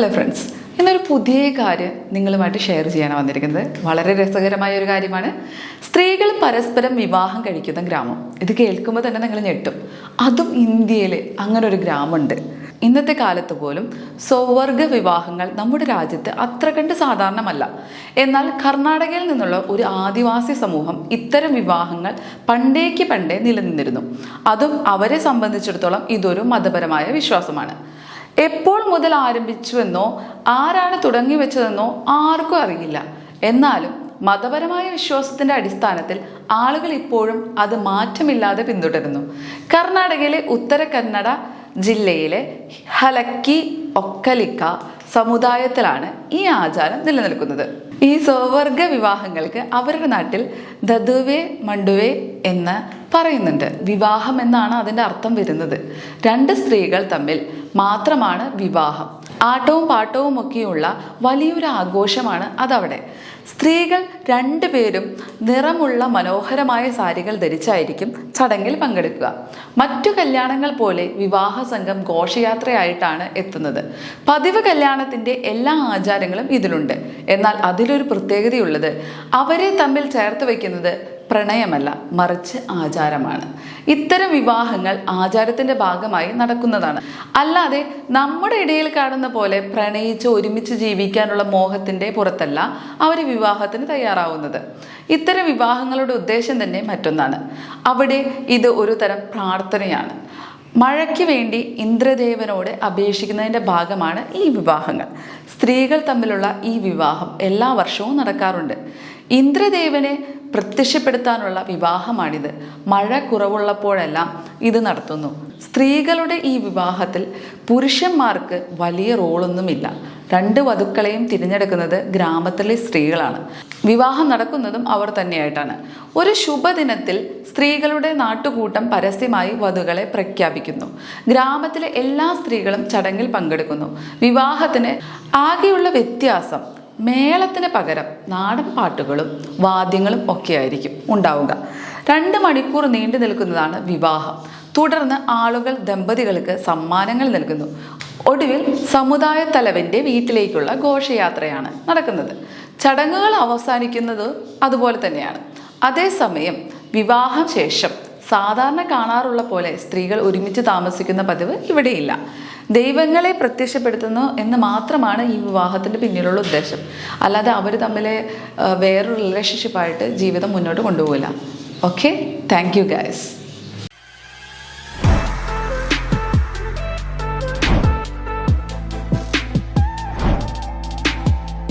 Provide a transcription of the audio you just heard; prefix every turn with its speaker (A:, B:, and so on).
A: Hello friends ഇന്നൊരു പുതിയ കാര്യം നിങ്ങളുമായിട്ട് ഷെയർ ചെയ്യാൻ വന്നിരിക്കുന്നത്. വളരെ രസകരമായ ഒരു കാര്യമാണ്. സ്ത്രീകൾ പരസ്പരം വിവാഹം കഴിക്കുന്ന ഗ്രാമം. ഇത് കേൾക്കുമ്പോൾ തന്നെ നിങ്ങൾ ഞെട്ടും. അതും ഇന്ത്യയിൽ അങ്ങനെ ഒരു ഗ്രാമമുണ്ട്. ഇന്നത്തെ കാലത്ത് പോലും സ്വവർഗ വിവാഹങ്ങൾ നമ്മുടെ രാജ്യത്ത് അത്ര കണ്ട് സാധാരണമല്ല. എന്നാൽ കർണാടകയിൽ നിന്നുള്ള ഒരു ആദിവാസി സമൂഹം ഇത്തരം വിവാഹങ്ങൾ പണ്ടേക്ക് പണ്ടേ നിലനിന്നിരുന്നു. അതും അവരെ സംബന്ധിച്ചിടത്തോളം ഇതൊരു മതപരമായ വിശ്വാസമാണ്. എപ്പോൾ മുതൽ ആരംഭിച്ചുവെന്നോ ആരാണ് തുടങ്ങി വെച്ചതെന്നോ ആർക്കും അറിയില്ല. എന്നാലും മതപരമായ വിശ്വാസത്തിന്റെ അടിസ്ഥാനത്തിൽ ആളുകൾ ഇപ്പോഴും അത് മാറ്റമില്ലാതെ പിന്തുടരുന്നു. കർണാടകയിലെ ഉത്തര കന്നഡ ജില്ലയിലെ ഹലക്കി ഒക്കലിക്ക സമുദായത്തിലാണ് ഈ ആചാരം നിലനിൽക്കുന്നത്. ഈ സ്വവർഗ വിവാഹങ്ങൾക്ക് അവരുടെ നാട്ടിൽ ദതുവേ മണ്ടുവേ എന്ന് പറയുന്നുണ്ട്. വിവാഹം എന്നാണ് അതിന്റെ അർത്ഥം വരുന്നത്. രണ്ട് സ്ത്രീകൾ തമ്മിൽ മാത്രമാണ് വിവാഹം. ആട്ടവും പാട്ടവും ഒക്കെയുള്ള വലിയൊരു ആഘോഷമാണ് അതവിടെ. സ്ത്രീകൾ രണ്ടുപേരും നിറമുള്ള മനോഹരമായ സാരികൾ ധരിച്ചായിരിക്കും ചടങ്ങിൽ പങ്കെടുക്കുക. മറ്റു കല്യാണങ്ങൾ പോലെ വിവാഹ സംഘം ഘോഷയാത്രയായിട്ടാണ് എത്തുന്നത്. പതിവ് കല്യാണത്തിന്റെ എല്ലാ ആചാരങ്ങളും ഇതിലുണ്ട്. എന്നാൽ അതിലൊരു പ്രത്യേകതയുള്ളത് അവരെ തമ്മിൽ ചേർത്ത് വയ്ക്കുന്നത് പ്രണയമല്ല മറിച്ച് ആചാരമാണ്. ഇത്തരം വിവാഹങ്ങൾ ആചാരത്തിന്റെ ഭാഗമായി നടക്കുന്നതാണ്. അല്ലാതെ നമ്മുടെ ഇടയിൽ കാണുന്ന പോലെ പ്രണയിച്ച് ഒരുമിച്ച് ജീവിക്കാനുള്ള മോഹത്തിന്റെ പുറത്തല്ല അവർ വിവാഹത്തിന് തയ്യാറാവുന്നത്. ഇത്തരം വിവാഹങ്ങളുടെ ഉദ്ദേശം തന്നെ മറ്റൊന്നാണ്. അവിടെ ഇത് ഒരു തരം പ്രാർത്ഥനയാണ്. മഴയ്ക്ക് വേണ്ടി ഇന്ദ്രദേവനോട് അപേക്ഷിക്കുന്നതിന്റെ ഭാഗമാണ് ഈ വിവാഹങ്ങൾ. സ്ത്രീകൾ തമ്മിലുള്ള ഈ വിവാഹം എല്ലാ വർഷവും നടക്കാറുണ്ട്. ഇന്ദ്രദേവനെ പ്രത്യക്ഷപ്പെടുത്താനുള്ള വിവാഹമാണിത്. മഴ കുറവുള്ളപ്പോഴെല്ലാം ഇത് നടത്തുന്നു. സ്ത്രീകളുടെ ഈ വിവാഹത്തിൽ പുരുഷന്മാർക്ക് വലിയ റോളൊന്നുമില്ല. രണ്ട് വധുക്കളെയും തിരഞ്ഞെടുക്കുന്നത് ഗ്രാമത്തിലെ സ്ത്രീകളാണ്. വിവാഹം നടക്കുന്നതും അവർ തന്നെയായിട്ടാണ്. ഒരു ശുഭദിനത്തിൽ സ്ത്രീകളുടെ നാട്ടുകൂട്ടം പരസ്യമായി വധുക്കളെ പ്രഖ്യാപിക്കുന്നു. ഗ്രാമത്തിലെ എല്ലാ സ്ത്രീകളും ചടങ്ങിൽ പങ്കെടുക്കുന്നു. വിവാഹത്തിന് ആകെയുള്ള വ്യത്യാസം മേളത്തിന് പകരം നാടൻ പാട്ടുകളും വാദ്യങ്ങളും ഒക്കെ ആയിരിക്കും ഉണ്ടാവുക. രണ്ട് മണിക്കൂർ നീണ്ടു നിൽക്കുന്നതാണ് വിവാഹം. തുടർന്ന് ആളുകൾ ദമ്പതികൾക്ക് സമ്മാനങ്ങൾ നൽകുന്നു. ഒടുവിൽ സമുദായ തലവന്റെ വീട്ടിലേക്കുള്ള ഘോഷയാത്രയാണ് നടക്കുന്നത്. ചടങ്ങുകൾ അവസാനിക്കുന്നത് അതുപോലെ തന്നെയാണ്. അതേസമയം വിവാഹം ശേഷം സാധാരണ കാണാറുള്ള പോലെ സ്ത്രീകൾ ഒരുമിച്ച് താമസിക്കുന്ന പതിവ് ഇവിടെയില്ല. ദൈവങ്ങളെ പ്രത്യക്ഷപ്പെടുത്തുന്നു എന്ന് മാത്രമാണ് ഈ വിവാഹത്തിന്റെ പിന്നിലുള്ള ഉദ്ദേശം. അല്ലാതെ അവർ തമ്മിലെ വേറൊരു റിലേഷൻഷിപ്പായിട്ട് ജീവിതം മുന്നോട്ട് കൊണ്ടുപോകില്ല. Okay thank you guys